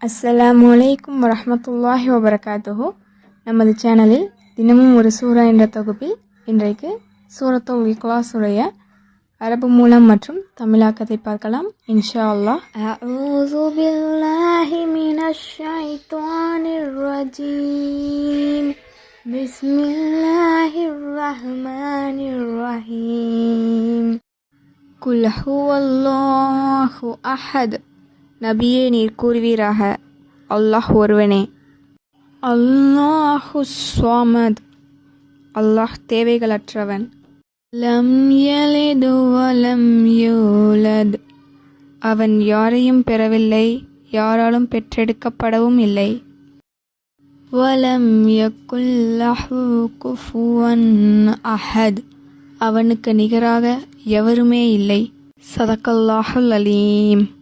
அஸ்ஸலாமு அலைக்கும் வரமத்துல்லாஹி வபரகாத்துஹு. நமது சேனலில் தினமும் ஒரு சூரா என்ற தொகுப்பில் இன்றைக்கு சூரத்துல் இக்லாஸ் அரபு மூலம் மற்றும் தமிழாக்கத்தை பார்க்கலாம். இன்ஷா அல்லாஹ். அஊது பில்லாஹி மினஷ் ஷைத்தானிர் ரஜீம். பிஸ்மில்லாஹிர் ரஹ்மானிர் ரஹீம். குல் ஹுவல்லாஹு அஹத். நபியே நீர் கூறுவீராக. அல்லாஹ் ஒருவனே. அல்லாஹு ஸ்வாமத் அல்லாஹ் தேவைகளற்றவன். லம் யலிது வலம் யூலத். அவன் யாரையும் பெறவில்லை யாராலும் பெற்றெடுக்கப்படவும் இல்லை. வலம் யக்குல்லஹு குஃபுவன் அஹத். அவனுக்கு நிகராக எவருமே இல்லை. சதக்கல்லாஹுல் அலீம்.